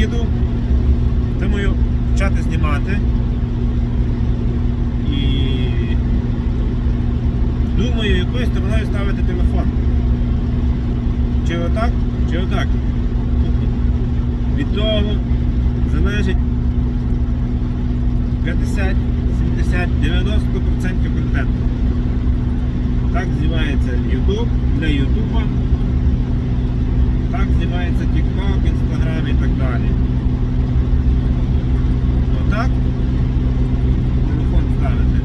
їду, думаю почати знімати. І думаю, якою стороною ставити телефон. Чи отак, чи отак. Від того залежить 50, 70, 90% контенту. Так знімається YouTube для YouTube. Так знімається TikTok, Instagram і так далі. Отак телефон ставити.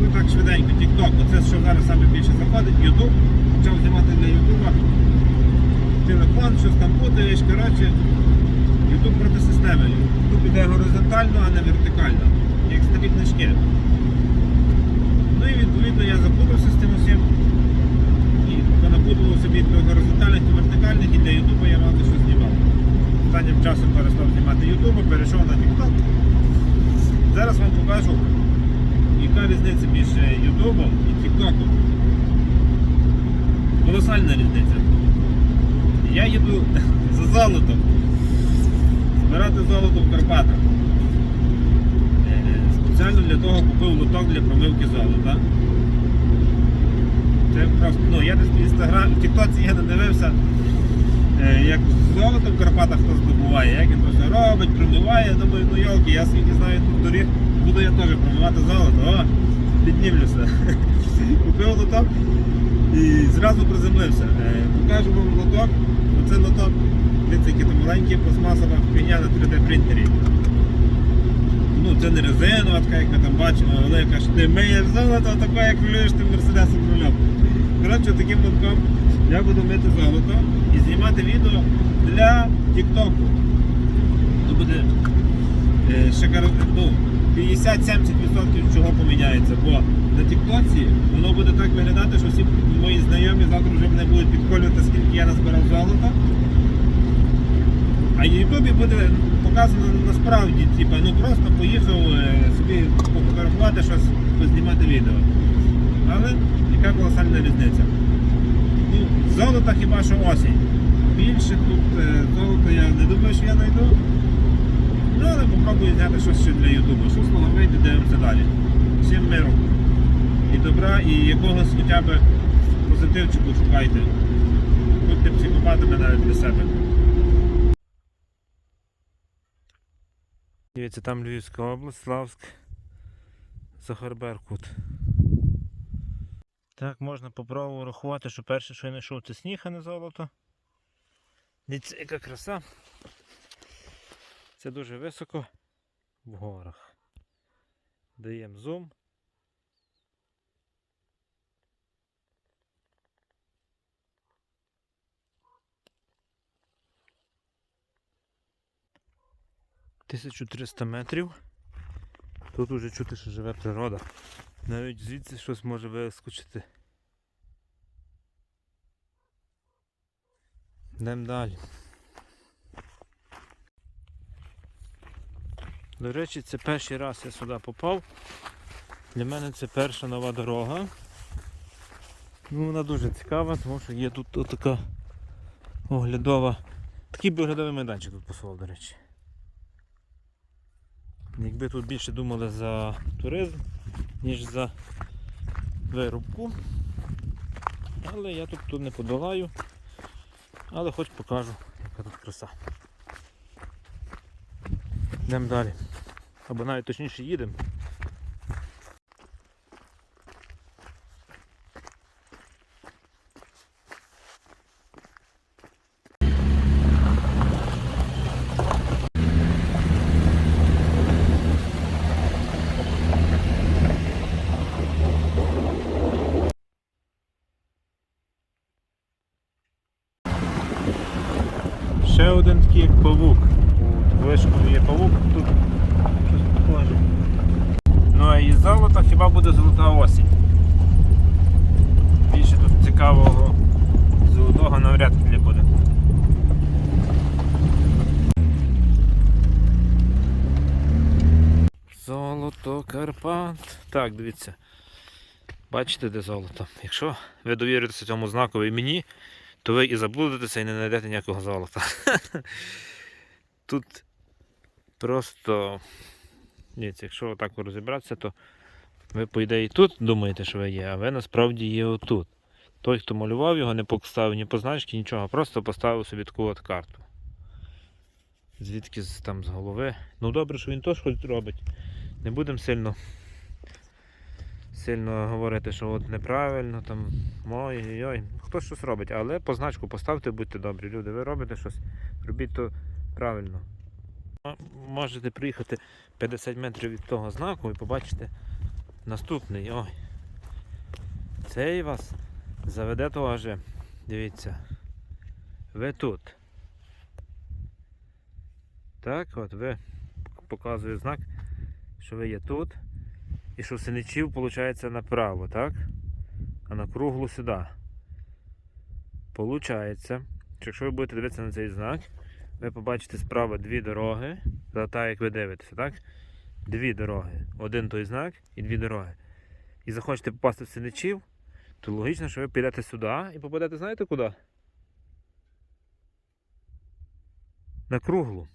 Ну так швиденько, TikTok, оце що зараз саме більше заходить, YouTube, почав знімати для YouTube. Телефон, щось там путаєш, коротше, YouTube проти системи. YouTube іде горизонтально, а не вертикально. Як старі книжки. Ну і відповідно я запутався з тим усім. І собі до горизонтальних і вертикальних, і для Ютуба я мало що знімав. Останнім часом перестав знімати Ютуба, перейшов на TikTok. Зараз вам покажу, яка різниця між Ютубом і Тіктоком. Колосальна різниця. Я їду за золотом. Збирати золото в Карпатах. Е, Спеціально для того купив лоток для промивки золота. Це просто, ну я десь в інстаграм, в Тіктоці я не дивився, е, як золото в Карпатах хто здобуває, як він то все робить, промиває, я думаю, ну йолки, я скільки знаю тут доріг, буду я теж промивати золото, о, піднімлюся. Купив лоток і зразу приземлився. Е, Покажу вам лоток, оце лоток, дивіться, який то маленький, пластмасова фігня на 3D принтері. Ну, це не резинова, така, як ми там бачимо, велика ж ти миєш золото, таке, як рулюєш ти мерседесом. Коротше, таким лотком я буду мити золото і знімати відео для Тіктоку. Це буде е, шикар... ну, 50-70% чого поміняється, бо на Тіктоці воно буде так виглядати, що всі мої знайомі завтра вже мене будуть підколювати, скільки я назбирав золота. А в Ютубі буде показано насправді, типа, ну просто поїхав е, собі пофотографувати щось, познімати відео. Але яка колосальна різниця? Ну, золота хіба що осінь. Більше тут е, золота я не думаю, що я знайду. Ну, але попробую зняти щось ще для Ютубу. Що з того вийде, дивимося далі. Всім миру. І добра, і якогось хоча б позитивчику шукайте. Будьте психопатами навіть для себе. Дивіться, там Львівська область, Славськ, Захарберкут. Так, можна попробувати рахувати, що перше, що я знайшов, це сніг, а не золото. Дивіться, яка краса. Це дуже високо в горах. Даємо зум. Тисячу метрів. Тут уже чути, що живе природа. Навіть звідси щось може вискочити. Йдемо далі. До речі, це перший раз я сюди попав. Для мене це перша нова дорога. Ну, вона дуже цікава, тому що є тут така оглядова. Такий би оглядовий майданчик тут посував, до речі. Якби тут більше думали за туризм, ніж за вирубку. Але я тут, тут не подолаю. Але хоч покажу, яка тут краса. Йдемо далі. Або навіть точніше їдемо. Ще один такий як павук. У вишку є павук, тут щось похоже. Ну а із золота хіба буде золота осінь. Більше тут цікавого золотого навряд не буде. Золото Карпат. Так, дивіться. Бачите, де золото? Якщо ви довіритеся цьому знакові мені, то ви і заблудитеся і не знайдете ніякого золота. Тут Просто, ні, якщо отак розібратися, то ви, по ідеї, тут думаєте, що ви є, а ви насправді є отут. Той, хто малював його, не поставив ні позначки, нічого, просто поставив собі таку от карту. Звідки там з голови. Ну добре, що він теж щось робить. Не будемо сильно, сильно говорити, що от неправильно, там ой-ой-ой. Хто щось робить, але позначку поставте, будьте добрі. Люди, ви робите щось, робіть то правильно. Можете приїхати 50 метрів від того знаку і побачите наступний. Ой. Цей вас заведе того же. Дивіться. Ви тут. Так, от ви показує знак, що ви є тут. І що синичів, виходить, направо, так? А на круглу сюди. Получається, що якщо ви будете дивитися на цей знак, ви побачите справа дві дороги, та так як ви дивитеся, так? Дві дороги. Один той знак і дві дороги. І захочете попасти в синичів, то логічно, що ви підете сюди і попадете, знаєте куди? На круглу.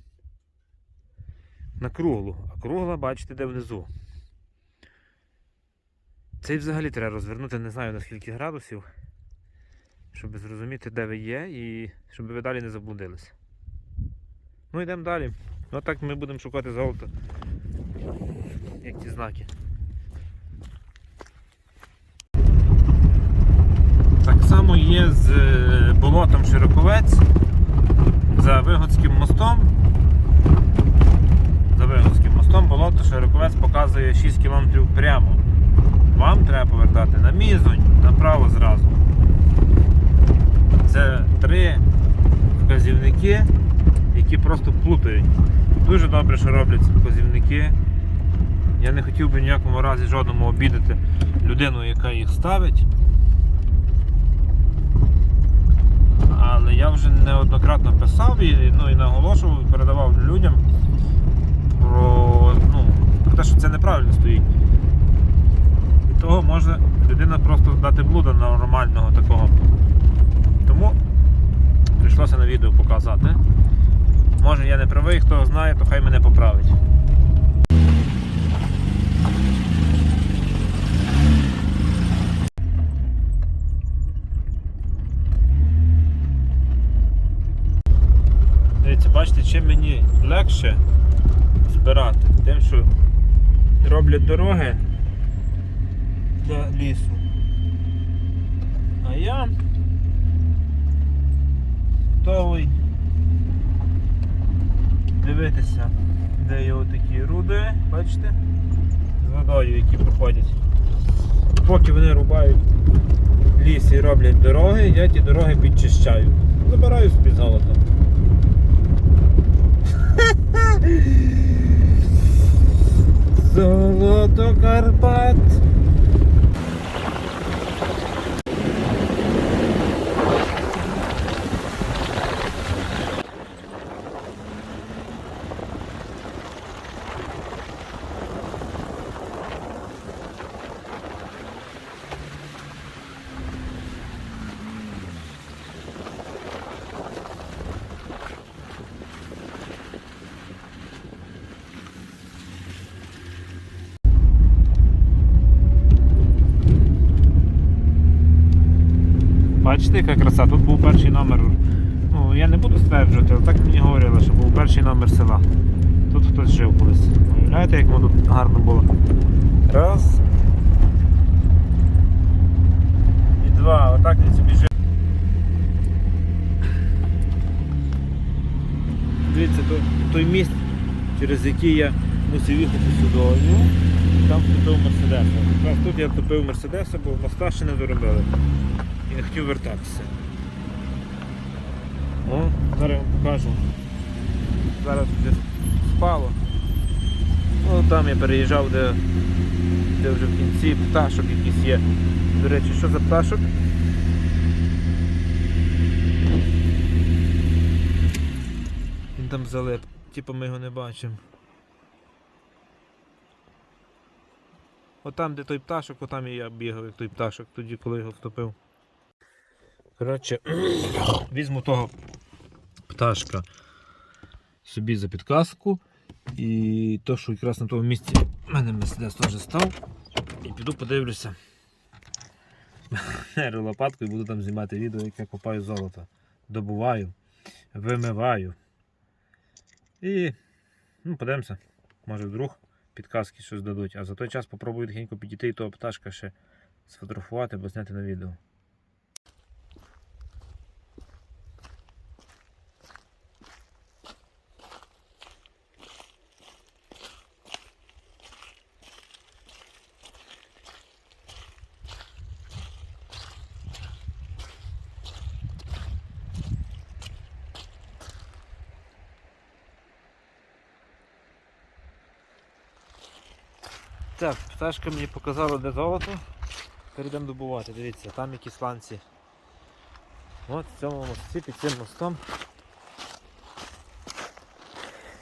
На круглу. А кругла, бачите, де внизу. Цей взагалі треба розвернути, не знаю на скільки градусів, щоб зрозуміти, де ви є, і щоб ви далі не заблудились. Ну йдемо далі. Ну так ми будемо шукати золото. Як ті знаки. Так само є з е, болотом Широковець за Вигодським мостом. За Вигодським мостом болото Широковець показує 6 км прямо. Вам треба повертати на Мізонь, направо зразу. Це три вказівники, які просто плутають. Дуже добре, що роблять вказівники. Я не хотів би в ніякому разі жодному обідати людину, яка їх ставить. Але я вже неоднократно писав і, ну, і наголошував, і передавав людям про, ну, про те, що це неправильно стоїть. І того може людина просто дати блуда нормального такого. Тому прийшлося на відео показати. Може я не правий, хто знає, то хай мене поправить. Дивіться, бачите, чим мені легше збирати, тим, що роблять дороги для лісу. А я готовий дивитися, де є отакі руди, бачите? З водою, які проходять. Поки вони рубають ліс і роблять дороги, я ті дороги підчищаю. Забираю собі золото. Золото Карпат. Бачите, яка краса? Тут був перший номер. Ну, я не буду стверджувати, але так мені говорили, що був перший номер села. Тут хтось жив колись. Уявляєте, як воно тут гарно було? Раз. І два. Отак він собі жив. Дивіться, той, той міст, через який я мусив їхати сюди. Там втопив Мерседеса. Якраз тут я втопив Мерседеса, бо моста ще не доробили і не хотів вертатися. О, зараз я вам покажу. Зараз вже спало. Ну там я переїжджав, де, де вже в кінці пташок якісь є. До речі, що за пташок? Він там залип, типу ми його не бачимо. Отам, де той пташок, отам і я бігав, як той пташок, тоді коли його втопив. Коротше, візьму того пташка собі за підказку І то, що якраз на тому місці в мене Мерседес теж став. І піду подивлюся. Лопатку і буду там знімати відео, як я копаю золото. Добуваю, вимиваю. І ну, подивимося. Може вдруг підказки щось дадуть. А за той час попробую тихенько підійти і того пташка ще сфотографувати або зняти на відео. Пташка мені показала, де золото. Перейдемо добувати. Дивіться, там які сланці. От в цьому мості під цим мостом.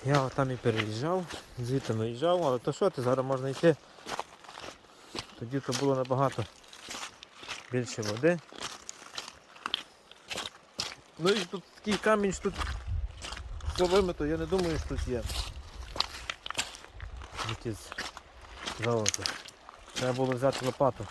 Я там і переїжджав, звідти виїжджав, але то що ти, зараз можна йти. Тоді то було набагато більше води. Ну і тут такий камінь, що тут все вимито, я не думаю, що тут є. Якісь золото. Треба було взяти лопату.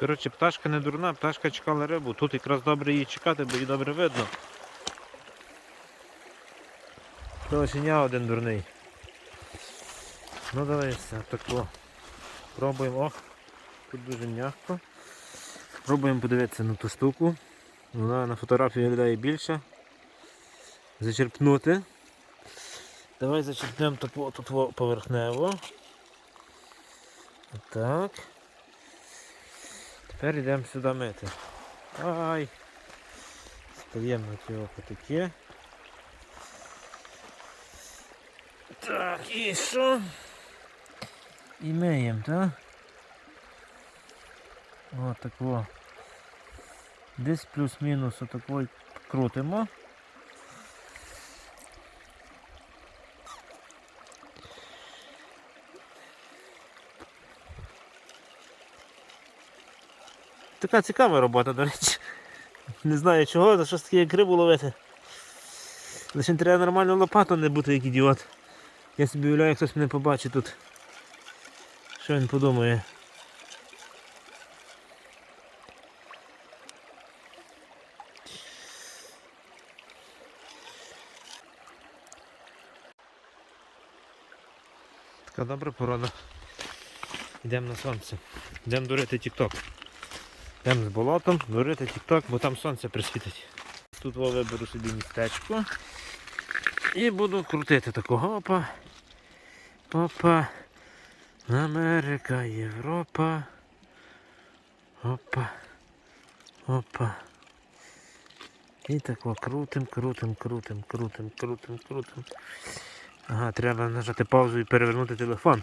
Коротше, пташка не дурна, пташка чекала рибу. Тут якраз добре її чекати, бо її добре видно. Це лишеня один дурний. Ну все, тако. Пробуємо. Ох, тут дуже м'яко. Пробуємо подивитися на ту штуку. Вона на фотографії виглядає більше. Зачерпнути. Давай зачерпнемо тут, поверхнево. Так. Тепер йдемо сюди мити. Ай. Стаємо його потеки. Так, і що? І миємо, так? О, так. Десь плюс-мінус отако крутимо. Така цікава робота, до речі. Не знаю чого, за щось таке як ловити. Лише треба нормально лопату не бути як ідіот. Я собі уявляю, як хтось мене побачить тут. Що він подумає? Така добра порода. Йдемо на сонце. Йдемо дурити тік-ток. Йдемо з болотом, дурити тік-ток, бо там сонце присвітить. Тут виберу собі містечко. І буду крутити такого опа. Опа. Америка, Європа. Опа. Опа. І так о, крутим, крутим, крутим, крутим, крутим, крутим. Ага, треба нажати паузу і перевернути телефон.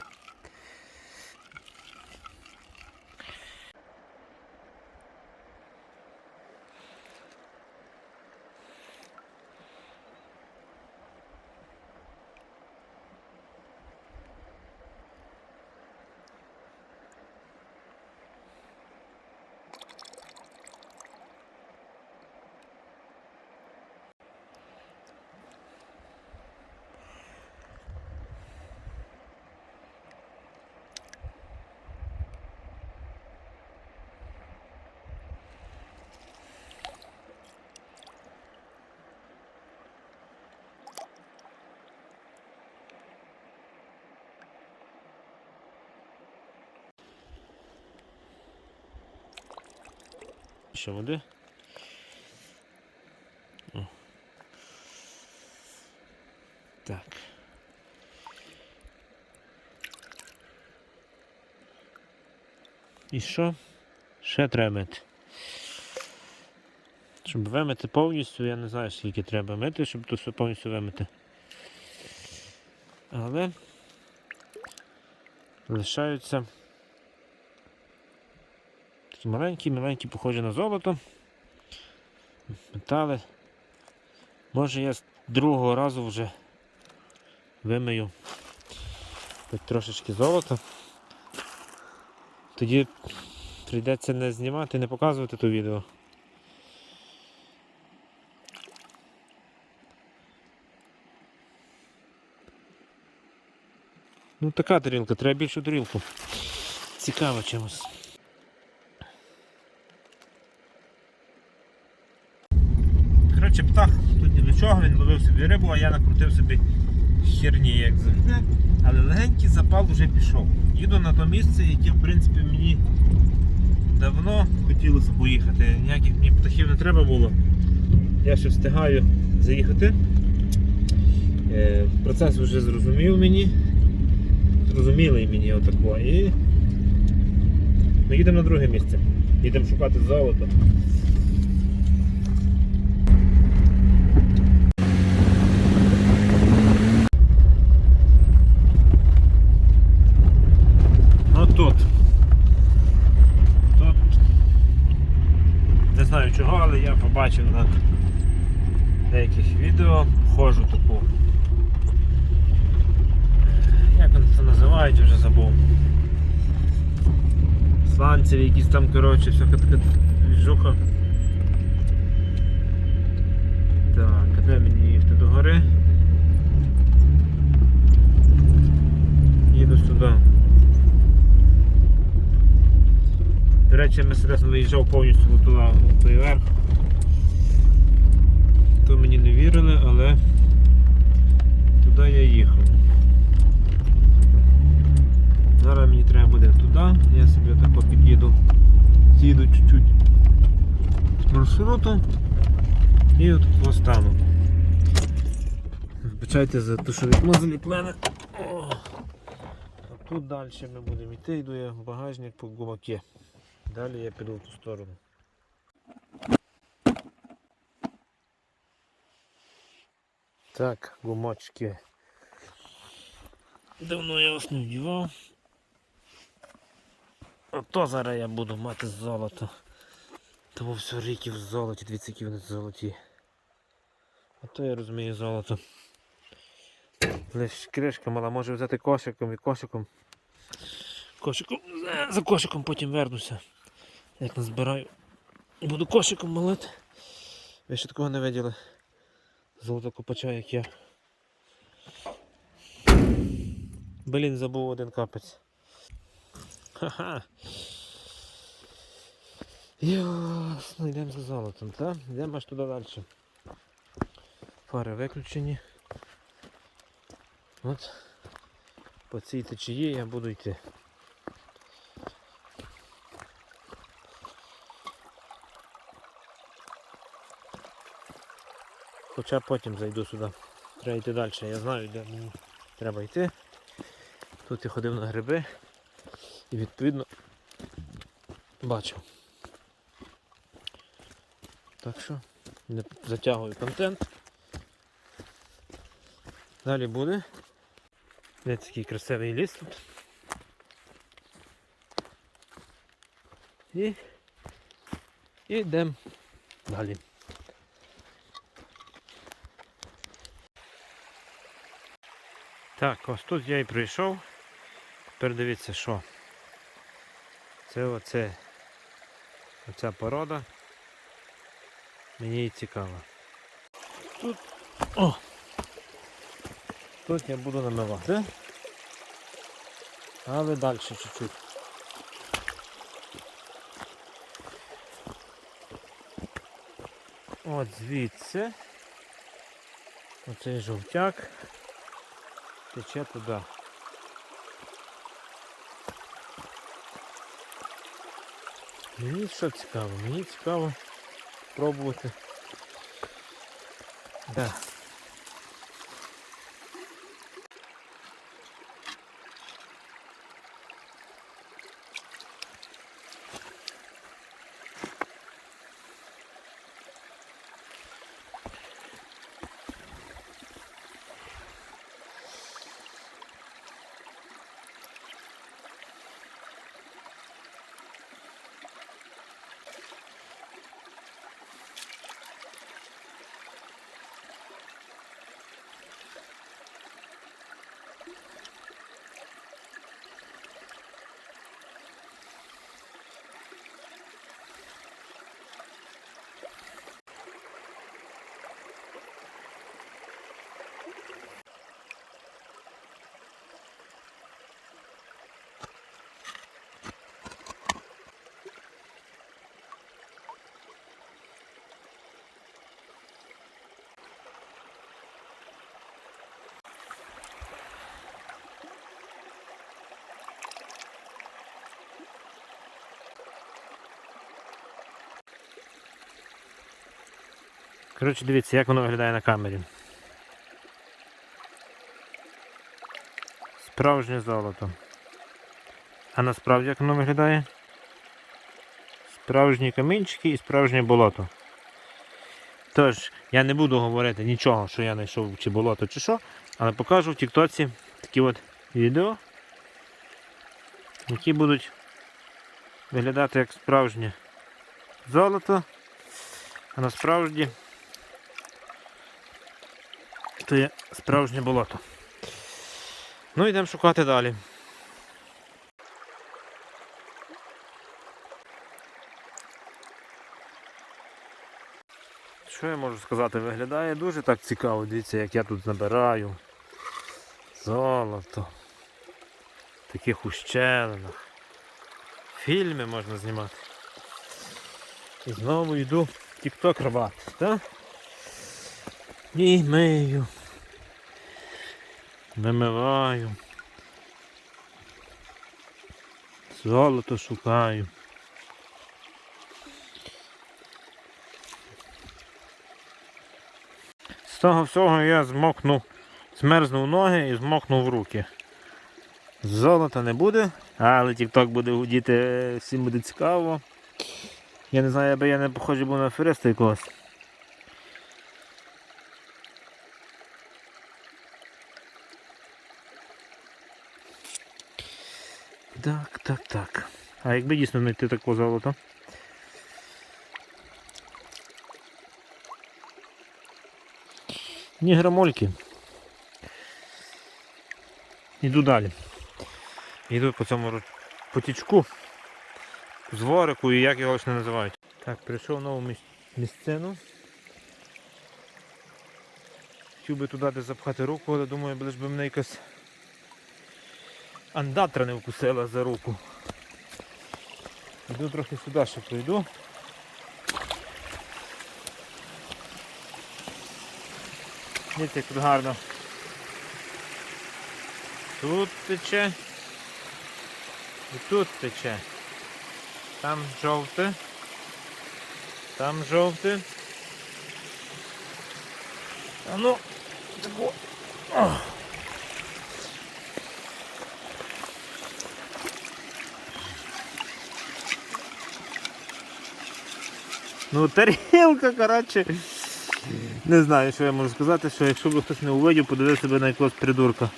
Ще води. О. Так. І що? Ще треба мити. Щоб вимити повністю, я не знаю скільки треба мити, щоб тут все повністю вимити. Але лишаються маленькі, маленькі, похожі на золото. Метали. Може я з другого разу вже вимию трошечки золота. Тоді прийдеться не знімати, не показувати то відео. Ну така тарілка, треба більшу тарілку. Цікаво чимось. Коротше, птах тут ні до чого, він ловив собі рибу, а я накрутив собі херні, як завжди. Але легенький запал вже пішов. Їду на то місце, яке в принципі мені давно хотілося поїхати. Ніяких мені птахів не треба було. Я ще встигаю заїхати. Е, Процес вже зрозумів мені. Зрозумілий мені отако. І ми їдемо на друге місце. Їдемо шукати золото. Ну тут. Тут. Але я побачив на деяких відео хожу таку. Як вони це називають, вже забув. Сланцеві якісь там, коротше, всяка така двіжуха. Так, де мені їхати до гори? Їду сюди. Речі, Мерседес виїжджав повністю у той верх. То мені не вірили, але туди я їхав. Зараз мені треба буде туди, я собі отако під'їду, з'їду чуть-чуть з маршруту і от стану. Вибачайте за те, що вікно заліплене. Тут далі ми будемо йти, йду я в багажник по гумаки. Далі я піду в ту сторону. Так, гумачки. Давно я вас не вдівав. Ото зараз я буду мати золото. Тому все ріки в золоті, дивіться, які вони золоті. Ото я розумію золото. Лиш кришка мала, може взяти кошиком і кошиком. Кошиком, за кошиком потім вернуся. Як назбираю. Буду кошиком молити. Ви ще такого не виділи. Золото копача, як я. Блін, забув один капець. Ха-ха. Йдемо за золотом, так? Йдемо аж туди далі. Фари виключені. От. По цій течії я буду йти. Хоча потім зайду сюди. Треба йти далі. Я знаю, де мені треба йти. Тут я ходив на гриби і відповідно бачив. Так що не затягую контент. Далі буде. Ось такий красивий ліс тут. І йдемо далі. Так, ось тут я і прийшов. Тепер дивіться що. Це оце оця порода. Мені і цікаво. Тут о! Тут я буду намивати. Але далі чуть-чуть. От звідси. Оцей жовтяк тече туди. Мені що цікаво? Мені цікаво пробувати. Да. Коротше, дивіться, як воно виглядає на камері. Справжнє золото. А насправді як воно виглядає? Справжні камінчики і справжнє болото. Тож, я не буду говорити нічого, що я знайшов чи болото, чи що, але покажу в Тіктоці такі от відео, які будуть виглядати як справжнє золото, а насправді то справжнє болото. Ну йдемо шукати далі. Що я можу сказати? Виглядає дуже так цікаво. Дивіться, як я тут набираю. Золото. В таких ущелинах. Фільми можна знімати. І знову йду в тік-ток рвати, так? І мию. Вимиваю. Золото шукаю. З того всього я змокнув, змерзнув ноги і змокнув руки. Золота не буде, але тік-ток буде гудіти, всім буде цікаво. Я не знаю, аби я не похожий був на афериста якогось. Так, так. А якби дійсно знайти таке золото? Ні грамольки. Іду далі. Йду по цьому потічку з ворику і як його ж не називають. Так, прийшов в нову міс- місцину. Хотів би туди запхати руку, але думаю, лиш би мене якась андатра не вкусила за руку. Йду трохи сюди ще пройду. Дивіться, як тут гарно. Тут тече. І тут тече. Там жовте. Там жовте. А ну, тако. Ну, тарілка, коротше. Не знаю, що я можу сказати, що якщо б хтось не увидів, подивив себе на якогось придурка.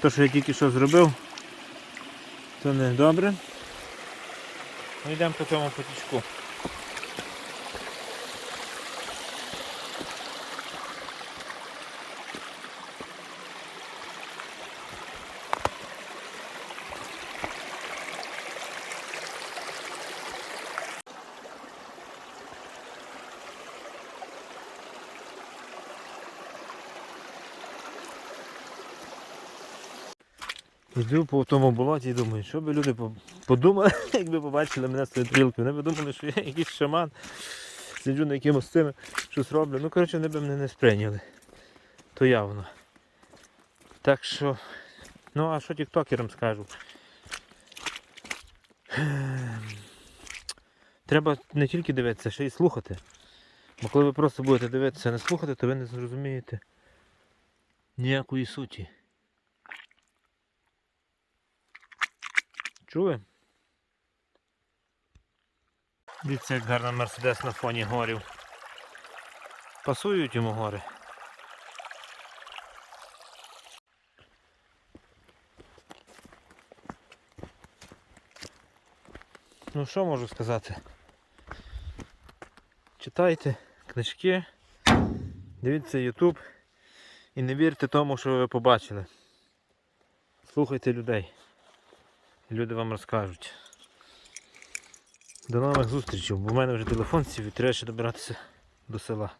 То, що я тільки що зробив, то не добре. Ми йдемо по цьому потічку. Йду по тому болоті і думаю, що би люди подумали, якби побачили мене з цією трілкою. Вони б думали, що я якийсь шаман, сиджу на якимось цим, щось роблю. Ну, коротше, вони б мене не сприйняли. То явно. Так що, ну а що тіктокерам скажу? Треба не тільки дивитися, ще й слухати. Бо коли ви просто будете дивитися, а не слухати, то ви не зрозумієте ніякої суті. Чули? Дивіться, як гарно Мерседес на фоні горів. Пасують йому гори. Ну що можу сказати? Читайте книжки, дивіться YouTube і не вірте тому, що ви побачили. Слухайте людей. Люди вам розкажуть. До нових зустрічей, бо в мене вже телефон сів і треба ще добиратися до села.